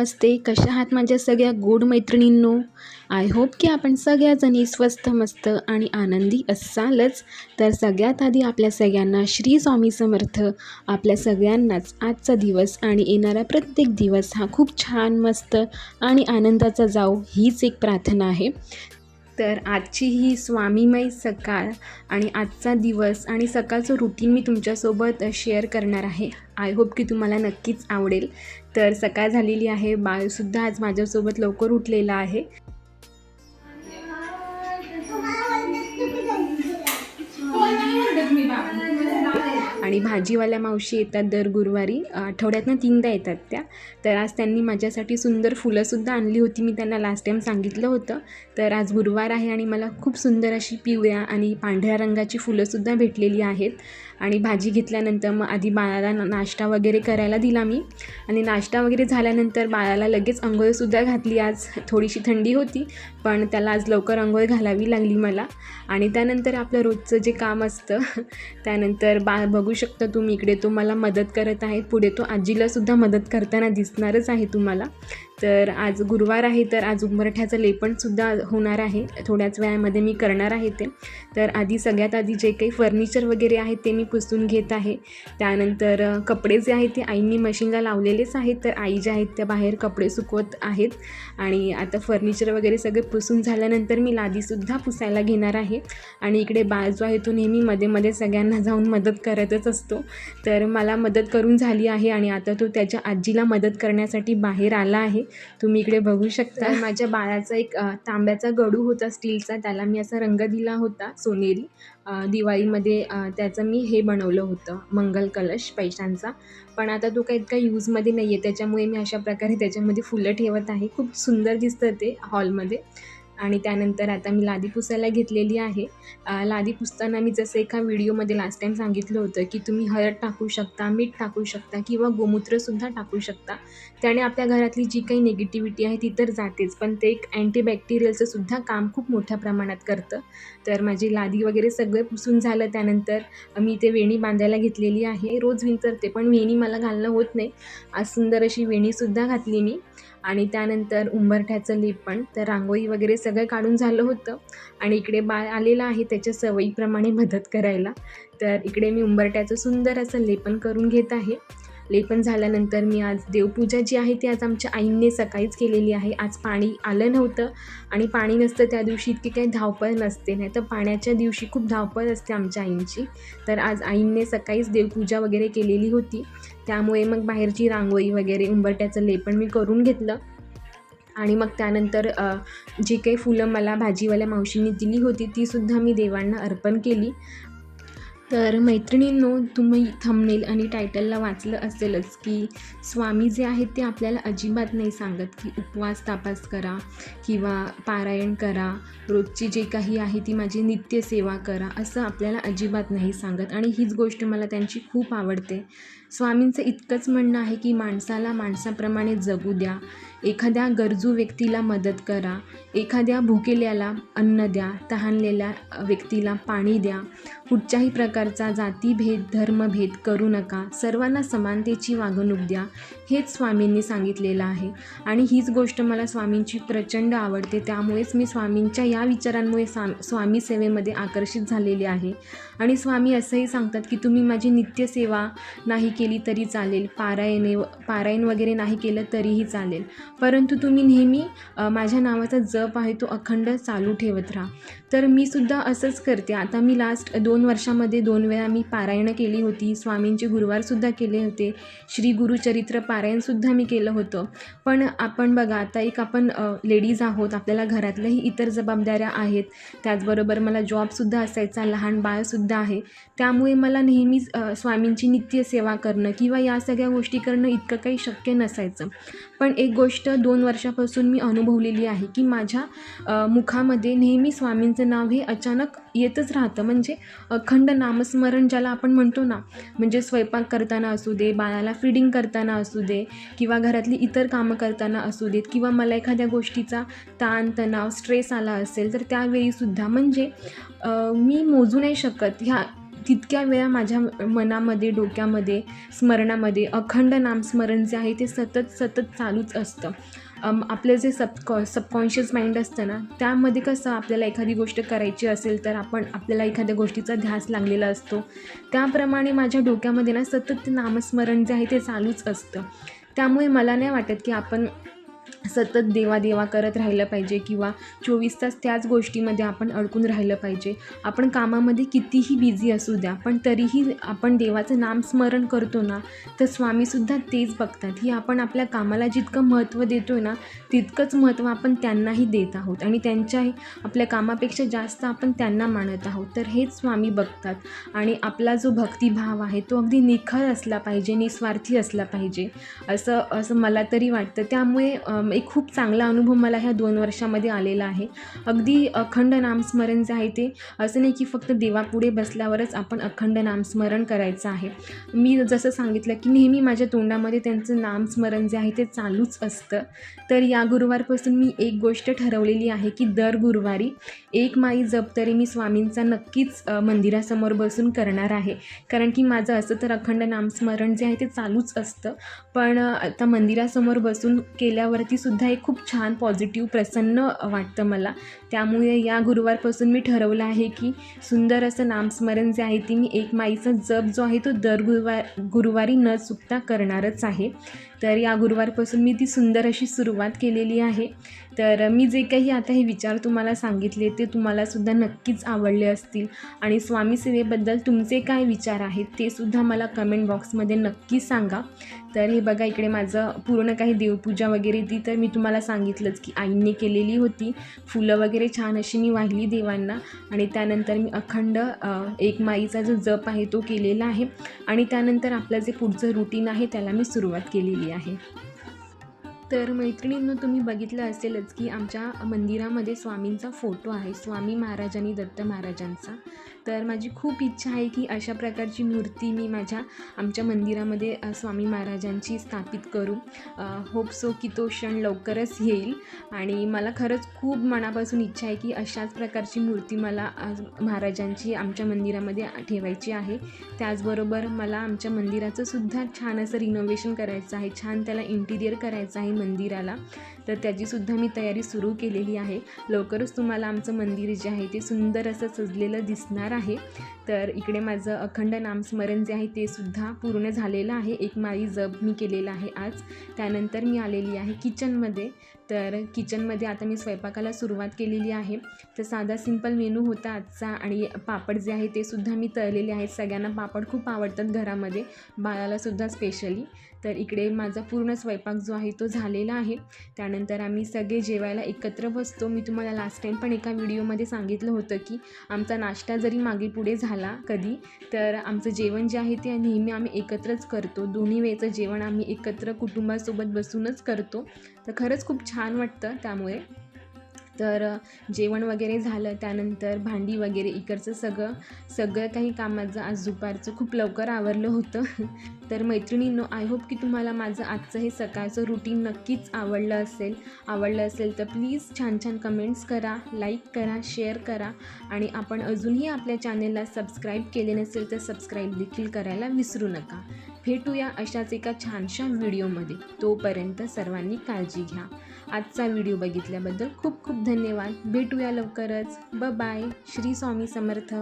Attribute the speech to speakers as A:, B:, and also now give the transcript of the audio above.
A: नमस्ते. कशा आहात माझ्या सगळ्या गोड मैत्रिणींनो? आय होप की आपण सगळ्याजणी स्वस्त मस्त आणि आनंदी असालच. तर सगळ्यात आधी आपल्या सगळ्यांना श्री स्वामी समर्थ. आपल्या सगळ्यांनाच आजचा दिवस आणि येणारा प्रत्येक दिवस हा खूप छान मस्त आणि आनंदाचा जाऊ हीच एक प्रार्थना आहे. तर आजची ही स्वामीमय सकाळ आणि आजचा दिवस आणि सकाळचं रुटीन मी तुमच्यासोबत शेअर करणार आहे. आय होप की तुम्हाला नक्कीच आवडेल. तर सकाळ झालेली आहे. बाळसुद्धा आज माझ्यासोबत लवकर उठलेला आहे. आणि भाजीवाल्या मावशी येतात दर गुरुवारी. आठवड्यातनं तीनदा येतात त्या. तर आज त्यांनी माझ्यासाठी सुंदर फुलंसुद्धा आणली होती. मी त्यांना लास्ट टाईम सांगितलं होतं. तर आज गुरुवार आहे आणि मला खूप सुंदर अशी पिवळ्या आणि पांढऱ्या रंगाची फुलंसुद्धा भेटलेली आहेत. आणि भाजी घेतल्यानंतर मग आधी बाळाला नाश्ता वगैरे करायला दिला मी. आणि नाश्ता वगैरे झाल्यानंतर बाळाला लगेच अंघोळसुद्धा घातली. आज थोडीशी थंडी होती पण त्याला आज लवकर अंघोळ घालावी लागली मला. आणि त्यानंतर आपलं रोजचं जे काम असतं त्यानंतर बाळ बघू शकता तुम्ही इकडे. तो मला मदत करत आहे. पुढे तो आजीलासुद्धा मदत करताना दिसणारच आहे तुम्हाला. तर आज गुरुवार आहे तर आज उंबरठ्याचं लेपणसुद्धा होणार आहे. थोड्याच वेळामध्ये मी करणार आहे ते. तर आधी सगळ्यात आधी जे काही फर्निचर वगैरे आहे ते मी पुसून घेत आहे. त्यानंतर कपडे जे आहेत ते आईंनी मशीनला लावलेलेच आहेत. तर आई ज्या आहेत त्या बाहेर कपडे सुकवत आहेत. आणि आता फर्निचर वगैरे सगळे पुसून झाल्यानंतर मी लादीसुद्धा पुसायला घेणार आहे. आणि इकडे बाळ जो आहे तो नेहमी मध्ये मध्ये सगळ्यांना जाऊन मदत करतच असतो. तर मला मदत करून झाली आहे आणि आता तो त्याच्या आजीला मदत करण्यासाठी बाहेर आला आहे. तुम्ही इकडे बघू शकता. माझ्या बाळाचा एक तांब्याचा गडू होता स्टीलचा. त्याला मी असा रंग दिला होता सोनेरी. दिवाळीमध्ये त्याचं मी हे बनवलं होतं मंगल कलश पैशांचा. पण आता तो काही इतका यूजमध्ये नाही आहे त्याच्यामुळे मी अशा प्रकारे त्याच्यामध्ये फुलं ठेवत आहे. खूप सुंदर दिसतं ते हॉलमध्ये. आणि त्यानंतर आता मी लादी पुसायला घेतलेली आहे. लादी पुसताना मी जसं एका व्हिडिओमध्ये लास्ट टाईम सांगितलं होतं की तुम्ही हळद टाकू शकता मीठ टाकू शकता किंवा गोमूत्रसुद्धा टाकू शकता. त्याने आपल्या घरातली जी काही निगेटिव्हिटी आहे ती तर जातेच पण ते एक अँटीबॅक्टेरियलचं सुद्धा काम खूप मोठ्या प्रमाणात करतं. तर माझी लादी वगैरे सगळं पुसून झालं त्यानंतर मी ते वेणी बांधायला घेतलेली आहे. रोज विंचरते पण वेणी मला घालणं होत नाही. आज सुंदर अशी वेणीसुद्धा घातली मी. आणि त्यानंतर उंबरठ्याचं लेपण तर रांगोळी वगैरे सगळं काढून झालं होतं. आणि इकडे बाळ आलेला आहे त्याच्या सवयीप्रमाणे मदत करायला. तर इकडे मी उंबरठ्याचं सुंदर असं लेपन करून घेत आहे. लेपन झाल्यानंतर मी आज देवपूजा जी आहे ती आज आमच्या आईंनी सकाळीच केलेली आहे. आज पाणी आलं नव्हतं आणि पाणी नसतं त्या दिवशी इतकी काही धावपळ नसते. नाही तर पाण्याच्या दिवशी खूप धावपळ असते आमच्या आईंची. तर आज आईंने सकाळीच देवपूजा वगैरे केलेली होती. त्यामुळे मग बाहेरची रांगोळी वगैरे उंबरट्याचं लेपण मी करून घेतलं. आणि मग त्यानंतर जी काही फुलं मला भाजीवाल्या मावशींनी दिली होती तीसुद्धा मी देवांना अर्पण केली. तर मैत्रिणींनो तुम्ही थंबनेल आणि टायटलला वाचलं असेलच की स्वामी जे आहेत ते आपल्याला अजिबात नाही सांगत की उपवास तापास करा किंवा पारायण करा रोजची जे काही आहे ती माझी नित्यसेवा करा असं आपल्याला अजिबात नाही सांगत. आणि हीच गोष्ट मला त्यांची खूप आवडते. स्वामींचं इतकंच म्हणणं आहे की माणसाला माणसाप्रमाणे जगू द्या. एखाद्या गरजू व्यक्तीला मदत करा. एखाद्या भुकेल्याला अन्न द्या. तहानलेल्या व्यक्तीला पाणी द्या. कुठच्याही प्रकारचा जातीभेद धर्मभेद करू नका. सर्वांना समानतेची वागणूक द्या. हेच स्वामींनी सांगितलेलं आहे. आणि हीच गोष्ट मला स्वामींची प्रचंड आवडते. त्यामुळेच मी स्वामींच्या या विचारांमुळे सा स्वामी सेवेमध्ये आकर्षित झालेले आहे. आणि स्वामी असंही सांगतात की तुम्ही माझी नित्यसेवा नाही केली तरी चालेल. पारायणे पारायण वगैरे नाही केलं तरीही चालेल. परंतु तुम्ही नेहमी माझ्या नावाचा जप आहे तो अखंड चालू ठेवत राहा. तर मी सुद्धा असंच करते. आता मी लास्ट दोन वर्षामध्ये दोन वेळा मी पारायणं केली होती. स्वामींचे गुरुवारसुद्धा केले होते. श्री गुरुचरित्र पारायणसुद्धा मी केलं होतं. पण आपण बघा आता एक आपण लेडीज आहोत. आपल्याला घरातल्याही इतर जबाबदाऱ्या आहेत. त्याचबरोबर मला जॉबसुद्धा असायचा. लहान बाळसुद्धा आहे. त्यामुळे मला नेहमीच नित्य स्वामींची नित्यसेवा करणं किंवा या सगळ्या गोष्टी करणं इतकं काही शक्य नसायचं. पण एक गोष्ट दोन वर्षापासून मी अनुभवलेली आहे की माझ्या मुखामध्ये नेहमी स्वामींचं नाव हे अचानक येतच राहतं. म्हणजे अखंड नामस्मरण ज्याला आपण म्हणतो ना म्हणजे स्वयंपाक करताना असू दे बाळाला फीडिंग करताना असू दे किंवा घरातली इतर कामं करताना असू देत किंवा मला एखाद्या गोष्टीचा ताण तणाव स्ट्रेस आला असेल तर त्यावेळीसुद्धा म्हणजे मी मोजू नाही शकत ह्या तितक्या वेळा माझ्या मनामध्ये डोक्यामध्ये स्मरणामध्ये अखंड नामस्मरण जे आहे ते सतत सतत चालूच असतं. आपलं जे सबकॉ सबकॉन्शियस माइंड असतं ना त्यामध्ये कसं आपल्याला एखादी गोष्ट करायची असेल तर आपण आपल्याला एखाद्या गोष्टीचा ध्यास लागलेला असतो. त्याप्रमाणे माझ्या डोक्यामध्ये ना सतत ते नामस्मरण जे आहे ते चालूच असतं. त्यामुळे मला नाही वाटत की आपण सतत देवादेवा करत राहिलं पाहिजे किंवा चोवीस तास त्याच गोष्टीमध्ये आपण अडकून राहिलं पाहिजे. आपण कामामध्ये कितीही बिझी असू द्या पण तरीही आपण देवाचं नामस्मरण करतो ना तर स्वामीसुद्धा तेच बघतात. ही आपण आपल्या कामाला जितकं महत्त्व देतो आहे ना तितकंच महत्त्व आपण त्यांनाही देत आहोत आणि त्यांच्याही आपल्या कामापेक्षा जास्त आपण त्यांना मानत आहोत. तर हेच स्वामी बघतात आणि आपला जो भक्तिभाव आहे तो अगदी निखळ असला पाहिजे निस्वार्थी असला पाहिजे असं असं मला तरी वाटतं. त्यामुळे एक खूप चांगला अनुभव मला ह्या दोन वर्षामध्ये आलेला आहे. अगदी अखंड नामस्मरण जे आहे ते असं नाही की फक्त देवापुढे बसल्यावरच आपण अखंड नामस्मरण करायचं आहे. मी जसं सांगितलं की नेहमी माझ्या तोंडामध्ये त्यांचं नामस्मरण जे आहे ते चालूच असतं. तर या गुरुवारपासून मी एक गोष्ट ठरवलेली आहे की दर गुरुवारी एक माई जप तरी मी स्वामींचा नक्कीच मंदिरासमोर बसून करणार आहे. कारण की माझं असं तर अखंड नामस्मरण जे आहे ते चालूच असतं. पण आता मंदिरासमोर बसून केल्यावरती सुद्धा एक खूप छान पॉझिटिव्ह प्रसन्न वाटतं मला. त्यामुळे या गुरुवारपासून मी ठरवलं आहे की सुंदर असं नामस्मरण जे आहे ती मी एक माईचा जप जो आहे तो दर गुरुवार गुरुवारी न चुकता करणारच आहे. तर या गुरुवारपासून मी ती सुंदर अशी सुरुवात केलेली आहे. तर मी जे काही आता हे विचार तुम्हाला सांगितले ते तुम्हालासुद्धा नक्कीच आवडले असतील. आणि स्वामी सेवेबद्दल तुमचे काय विचार आहेत ते सुद्धा मला कमेंट बॉक्समध्ये नक्की सांगा. तर हे बघा इकडे माझं पूर्ण काही देवपूजा वगैरे ती तर मी तुम्हाला सांगितलंच की आईने केलेली होती. फुलं वगैरे छान अशी मी वाहिली देवांना. आणि त्यानंतर मी अखंड एक माईचा जो जप आहे तो केलेला आहे. आणि त्यानंतर आपलं जे पुढचं रुटीन आहे त्याला मी सुरुवात केलेली आहे. तर मैत्रिणींनो तुम्ही बघितलं असेलच की आमच्या मंदिरामध्ये स्वामींचा फोटो आहे. स्वामी महाराज आणि दत्त महाराजांचा. तर माझी खूप इच्छा आहे की अशा प्रकारची मूर्ती मी माझ्या आमच्या मंदिरामध्ये स्वामी महाराजांची स्थापित करू. होप सो की तो क्षण लवकरच येईल. आणि मला खरंच खूप मनापासून इच्छा आहे की अशाच प्रकारची मूर्ती मला महाराजांची आमच्या मंदिरामध्ये ठेवायची आहे. त्याचबरोबर मला आमच्या मंदिराचं सुद्धा छान असं रिनोव्हेशन करायचं आहे. छान त्याला इंटिरियर करायचं आहे मंदिराला. तर त्याचीसुद्धा मी तयारी सुरू केलेली आहे. लवकरच तुम्हाला आमचं मंदिर जे आहे ते सुंदर असं सजलेलं दिसणार आहे. तर इकडे माझं अखंड नामस्मरण जे आहे ते सुद्धा पूर्ण झालेलं आहे. एक माळी जप मी केलेला आहे आज. त्यानंतर मी आलेली आहे किचनमध्ये. तर किचनमध्ये आता मी स्वयंपाकाला सुरुवात केलेली आहे. तर साधा सिंपल मेनू होता आजचा आणि पापड जे आहे ते सुद्धा मी तळलेले आहेत. सगळ्यांना पापड खूप आवडतात घरामध्ये. बाळालासुद्धा स्पेशली तर इकडे माझा पूर्ण स्वयंपाक जो आहे तो झालेला आहे. त्यानंतर आम्ही सगळे जेवायला एकत्र बसतो. मी तुम्हाला लास्ट टाईम पण एका व्हिडिओमध्ये सांगितलं होतं की आमचा नाश्ता जरी मागे पुढे झाला कधी तर आमचं जेवण जे आहे ते नेहमी आम्ही एकत्रच करतो. दोन्ही वेळचं जेवण आम्ही एकत्र कुटुंबासोबत बसूनच करतो. तर खरंच खूप छान वाटतं त्यामुळे. तर जेवण वगैरे झालं त्यानंतर भांडी वगैरे इकडचं सगळं सगळं काही कामाचं आज दुपारचं खूप लवकर आवरलं होतं. तर मैत्रिणींनो आय होप की तुम्हाला माझं आजचं हे सकाळचं रुटीन नक्कीच आवडलं असेल. आवडलं असेल तर प्लीज छान छान कमेंट्स करा लाईक करा शेअर करा आणि आपण अजूनही आपल्या चॅनेलला सबस्क्राईब केले नसेल तर सबस्क्राईब देखील करायला विसरू नका. भेटूया अशाच एका छानशा व्हिडिओमध्ये तोपर्यंत सर्वांनी काळजी घ्या. आजचा व्हिडिओ बघितल्याबद्दल खूप खूप धन्यवाद. भेटूया लवकरच. ब बाय श्री स्वामी समर्थ.